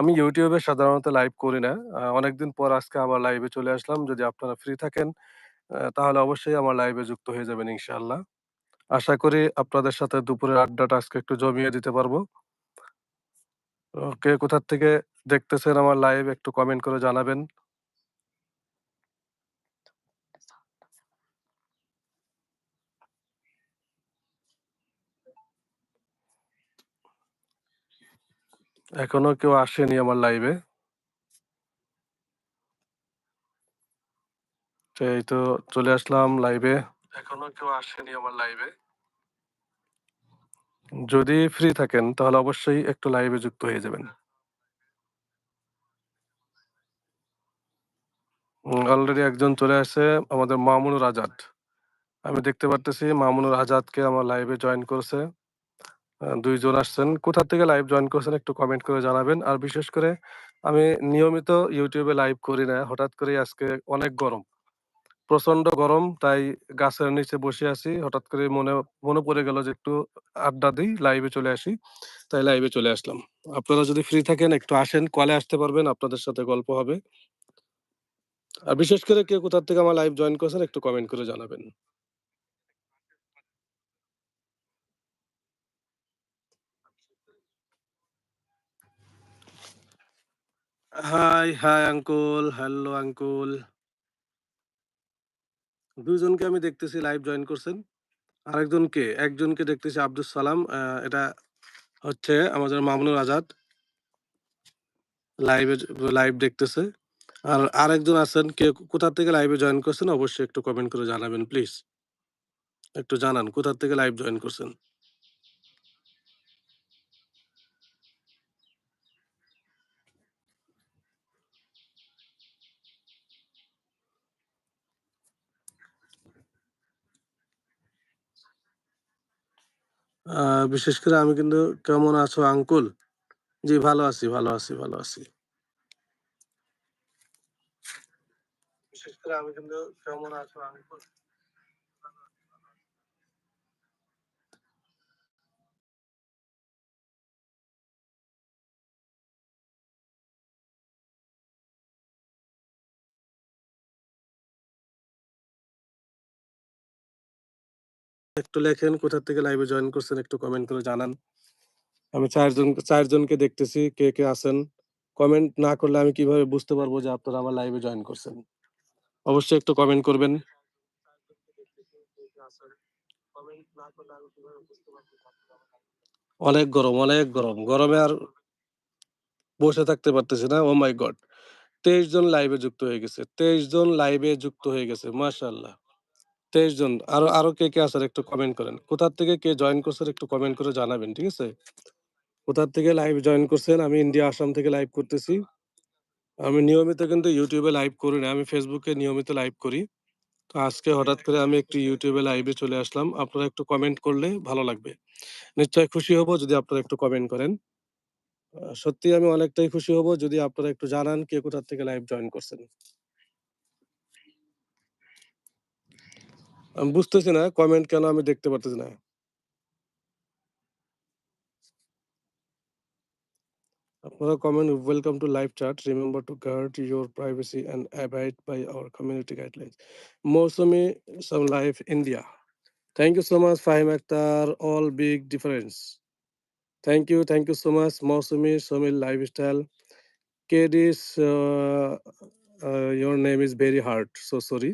আমি ইউটিউবে সাধারণত লাইভ করি না। অনেকদিন পর আজকে আবার লাইভে চলে আসলাম। যদি আপনারা ফ্রি থাকেন তাহলে অবশ্যই আমার লাইভে যুক্ত হয়ে যাবেন ইনশাআল্লাহ। আশা করি আপনাদের সাথে দুপুরের আড্ডাটা আজকে একটু জমিয়ে দিতে পারব। কে কোথার থেকে দেখতেছেন আমার লাইভ একটু কমেন্ট করে জানাবেন। এখনও কেউ আসেনি আমার লাইভে। তো এই তো চলে আসলাম লাইভে। এখনও কেউ আসেনি আমার লাইভে। যদি ফ্রি থাকেন, তাহলে অবশ্যই একটু লাইভে যুক্ত হয়ে যাবেন। অলরেডি একজন চলে আসছে আমাদের মামুনুর আজাদ। আমি দেখতে পারতেছি মামুনুর আজাদকে আমার লাইভে জয়েন করেছে। ২ আসছেন। কোথা থেকে লাইভ জয়েন করছেন একটু কমেন্ট করে জানাবেন। আর বিশেষ করে আমি নিয়মিত ইউটিউবে লাইভ করি না। হঠাৎ করেই আজকে অনেক গরম। প্রচণ্ড গরম তাই গাছের নিচে বসে আছি। হঠাৎ করে মনে মনে পড়ে গেল যে একটু আড্ডা দিই, লাইভে চলে আসি। তাই লাইভে চলে আসলাম। আপনারা যদি ফ্রি থাকেন একটু আসেন, কলে আসতে পারবেন। আপনাদের সাথে গল্প হবে। আর বিশেষ করে কে কোথা থেকে আমার লাইভ জয়েন করছেন একটু কমেন্ট করে জানাবেন। Hi, hi uncle. Hello uncle. ২ জনকে আমি দেখতেছি লাইভ জয়েন করছেন। আরেকজন কে? একজনকে দেখতেছি আব্দুস সালাম। এটা হচ্ছে আমাদের মামুনুর আজাদ। লাইভে লাইভ দেখতেছে। আর আরেকজন আছেন কে কোথা থেকে লাইভে জয়েন করছেন অবশ্যই একটু কমেন্ট করে জানাবেন প্লিজ। একটু জানান কোথা থেকে লাইভ জয়েন করছেন? বিশেষ করে আমি কিন্তু কেমন আছো আঙ্কুল? জি ভালো আছি, ভালো আছি, ভালো আছি। বিশেষ করে আমি কিন্তু কেমন আছো আঙ্কুল? একটু লেখেন কোথা থেকে লাইভে জয়েন করছেন একটু কমেন্ট করে জানান। আমি ৪ জন ৪ জনকে দেখতেছি কে, কে আছেন। কমেন্ট না করলে আমি কীভাবে বুঝতে পারব যে আপনারা আমার লাইভে জয়েন করছেন? অবশ্যই একটু কমেন্ট করবেন। অনেক গরম, অনেক গরম। গরমে আর বসে থাকতে পারতেছি না। ও মাই গড! ২৩ জন লাইভে যুক্ত হয়ে গেছে। ২৩ জন লাইভে যুক্ত হয়ে গেছে। মাশাআল্লাহ। ২৩ জন। আরও, আরও কে, কে আছেন একটু কমেন্ট করেন। কোথা থেকে কে জয়েন করছেন একটু কমেন্ট করে জানাবেন। ঠিক আছে? কোথা থেকে লাইভ জয়েন করছেন? আমি ইন্ডিয়া আসাম থেকে লাইভ করতেছি। আমি নিয়মিত কিন্তু এ লাইভ করি না। আমি এ নিয়মিত লাইভ করি। তো আজকে হঠাৎ করে আমি একটু এ লাইভে চলে আসলাম। আপনারা একটু কমেন্ট করলে ভালো লাগবে। নিশ্চয়ই খুশি হব যদি আপনারা একটু কমেন্ট করেন। আ সত্যিই আমি অনেকটাই খুশি হব যদি আপনারা একটু জানান কে কোথা থেকে লাইভ জয়েন করছেন। আমি বুঝতেছি না কমেন্ট কেন আমি দেখতে পারতেছি না? আপনারা comment welcome to live chat. Remember to guard your privacy and abide by our community guidelines. Mousumi some live India. Thank you so much Fahim Akhtar all big difference. Thank you, thank you so much Mousumi Samir lifestyle. কেডিস ah ah your name is very hard. So sorry.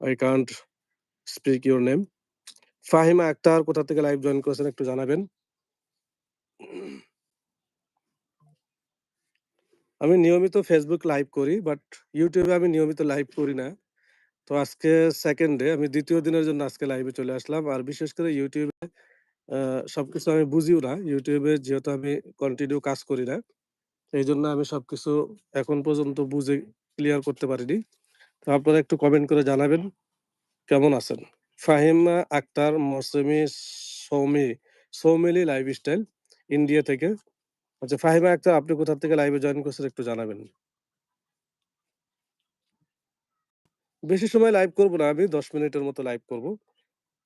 I can't speak your name. Fahima Akhtar, কোথা থেকে live join করেছেন একটু জানাবেন। আমি নিয়মিত Facebook live করি but এ আমি নিয়মিত লাইভ করি না। তো আজকে 2nd ডে আমি ২য় দিনের জন্য আজকে লাইভে চলে আসলাম। আর বিশেষ করে ইউটিউবে সবকিছু আমি বুঝিও না। ইউটিউবে যেহেতু আমি কন্টিনিউ কাজ করি না। এই জন্য আমি সবকিছু এখন পর্যন্ত বুঝে ক্লিয়ার করতে পারিনি। তো আপনারা একটু কমেন্ট করে জানাবেন কেমন আছেন? ফাহিমা আক্তার মৌসুমী সৌমি সৌমিলি লাইফস্টাইল ইন্ডিয়া থেকে। আচ্ছা ফাহিমা আক্তার আপনি কোথা থেকে লাইভে জয়েন করছেন একটু জানাবেন। বেশি সময় লাইভ করব না আমি ১০ মিনিটের মতো লাইভ করব।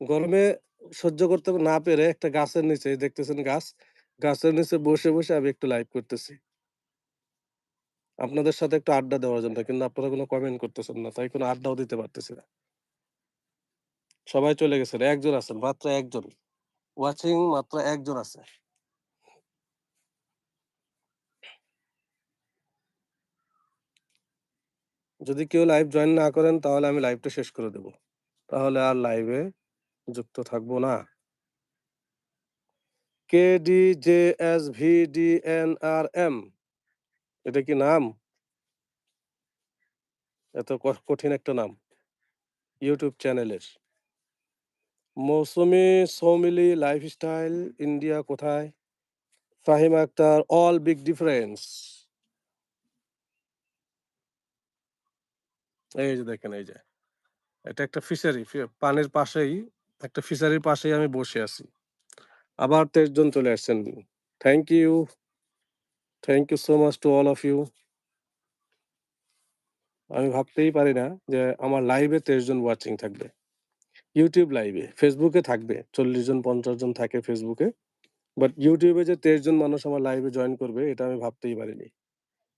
গরমে সহ্য করতে না পেরে একটা গাছের নিচে দেখতেছেন গাছ, গাছের নিচে বসে, বসে আমি একটু লাইভ করতেছি। আপনাদের সাথে একটু আড্ডা দেওয়ার জন্য। কিন্তু আপনারা কোনো কমেন্ট করতেছেন না। তাই কোনো আড্ডাও দিতে পারতেছি না। সবাই চলে গেছেন। একজন আছেন, মাত্র একজন। ওয়াচিং মাত্র একজন আছে। যদি কেউ লাইভ জয়েন না করেন তাহলে আমি লাইভটা শেষ করে দেব। তাহলে আর লাইভে যুক্ত থাকব না। K D J S V D N R M এটা কি নাম? এত কঠিন একটা নাম। ইউটিউব চ্যানেলের। মৌসুমী, সৌমিলি লাইফস্টাইল ইন্ডিয়া কোথায়? Fahima Akhtar all big difference. এই যে দেখেন, এই যে। এটা একটা ফিশারি পানির পাশেই, একটা ফিশারির পাশেই আমি বসে আছি। আবার ২৩ জন চলে আসছেন। Thank you. Thank you so much to all of you. আমি ভাবতেই পারি না যে আমার লাইভে ২৩ জন ওয়াচিং থাকবে। ইউটিউব লাইভে। ফেসবুকে থাকবে। ৪০ জন ৫০ জন থাকে ফেসবুকে। বাট ইউটিউবে যে ২৩ জন মানুষ আমার লাইভে জয়েন করবে এটা আমি ভাবতেই পারিনি।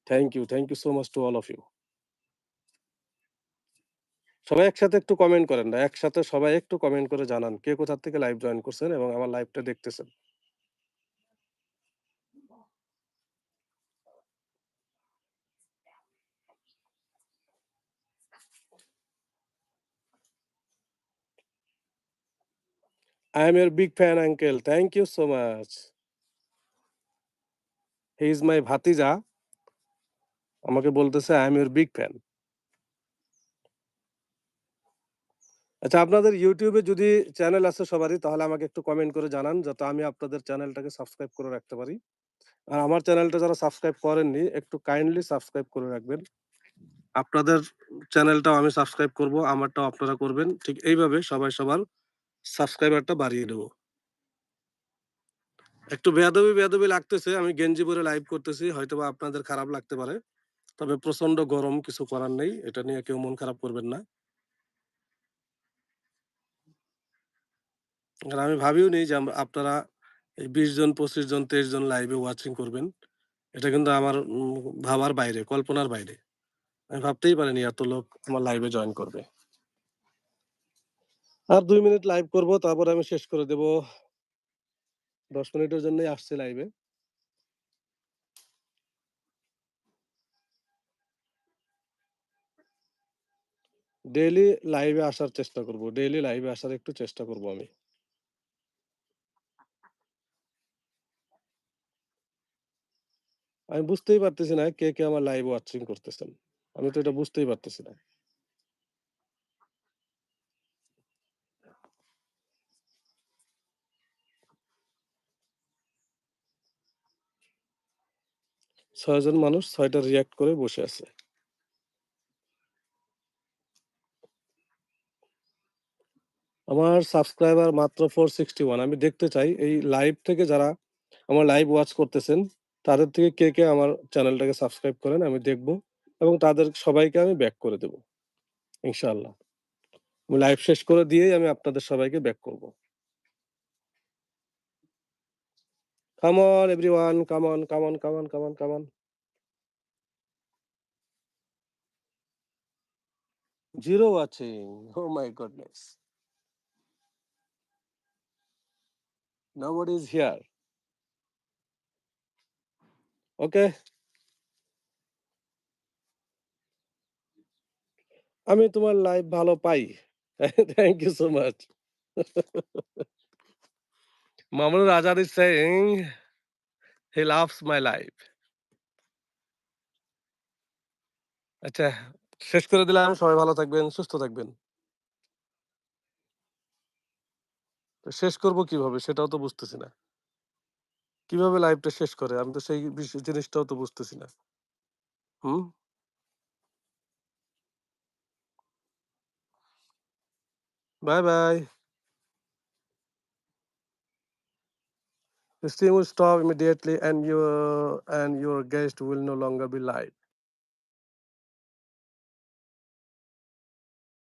Thank you, thank you so much to all of you. সবাই একসাথে একটু কমেন্ট করেন না। একসাথে সবাই একটু কমেন্ট করে জানান কে কোথার থেকে লাইভ জয়েন করছেন এবং আমার লাইভটা দেখতেছেন। I am your big fan uncle. Thank you so much. He is my ভাতিজা। আমাকে বলতেছে I am your big fan. আচ্ছা আপনাদের ইউটিউবে যদি চ্যানেল আছে সবারই তাহলে আমাকে একটু কমেন্ট করে জানান যাতে আমি আপনাদের চ্যানেলটাকে সাবস্ক্রাইব করে রাখতে পারি। আর আমার চ্যানেলটা যারা সাবস্ক্রাইব করেননি একটু কাইন্ডলি সাবস্ক্রাইব করে রাখবেন। আপনাদের চ্যানেলটাও আমি সাবস্ক্রাইব করব, আমারটাও আপনারা করবেন। ঠিক এইভাবে সবাই সবার সাবস্ক্রাইবারটা বাড়িয়ে দেব। একটু বেয়াদবি, বেয়াদবি লাগতেছে। আমি গেঞ্জি পরে লাইভ করতেছি। হয়তোবা আপনাদের খারাপ লাগতে পারে। তবে প্রচণ্ড গরম কিছু করার নেই। এটা নিয়ে কেউ মন খারাপ করবেন না। আর আমি ভাবিওনি যে আপনারা এই ২০ জন, ২৫ জন, ২৩ জন লাইভে ওয়াচিং করবেন। এটা কিন্তু আমার ভাবার বাইরে, কল্পনার বাইরে। আমি ভাবতেই পারিনি এত লোক আমার লাইভে জয়েন করবে। আর ২ মিনিট লাইভ করব তারপরে আমি শেষ করে দেব। ১০ মিনিটের জন্যই আসছি লাইভে। ডেইলি লাইভে আসার চেষ্টা করব। ডেইলি লাইভে আসার একটু চেষ্টা করব আমি। আমি বুঝতেই পারতেছি না কে, কে আমার লাইভ ওয়াচিং করতেছেন। আমি তো এটা বুঝতেই পারতেছি না। ছয় জন মানুষ ৬ টা রিঅ্যাক্ট করে বসে আছে। আমার সাবস্ক্রাইবার মাত্র 461 আমি দেখতে চাই এই লাইভ থেকে যারা আমার লাইভ ওয়াচ করতেছেন তাদের থেকে কে, কে আমার চ্যানেলটাকে সাবস্ক্রাইব করেন আমি দেখব এবং তাদের সবাইকে আমি ব্যাক করে দেব। ইনশাল্লাহ আমি লাইভ শেষ করে দিয়েই আমি আপনাদের সবাইকে ব্যাক করব। Come on everyone, come on, come on, come on, come on, come on. 0 watching. Oh my goodness. Nobody is here. Okay. আমি তোমার লাইভ ভালো পাই। Thank you so much. Mamunur Azad is saying he loves my live. আচ্ছা, শেষ করে দিলাম। সবাই ভালো থাকবেন, সুস্থ থাকবেন। শেষ করব কীভাবে সেটাও তো বুঝতেছি না। কীভাবে লাইভটা শেষ করে? আমি তো সেই জিনিসটাও তো বুঝতেছি না। হুম? Bye bye. The stream will stop immediately and your and your guest will no longer be live.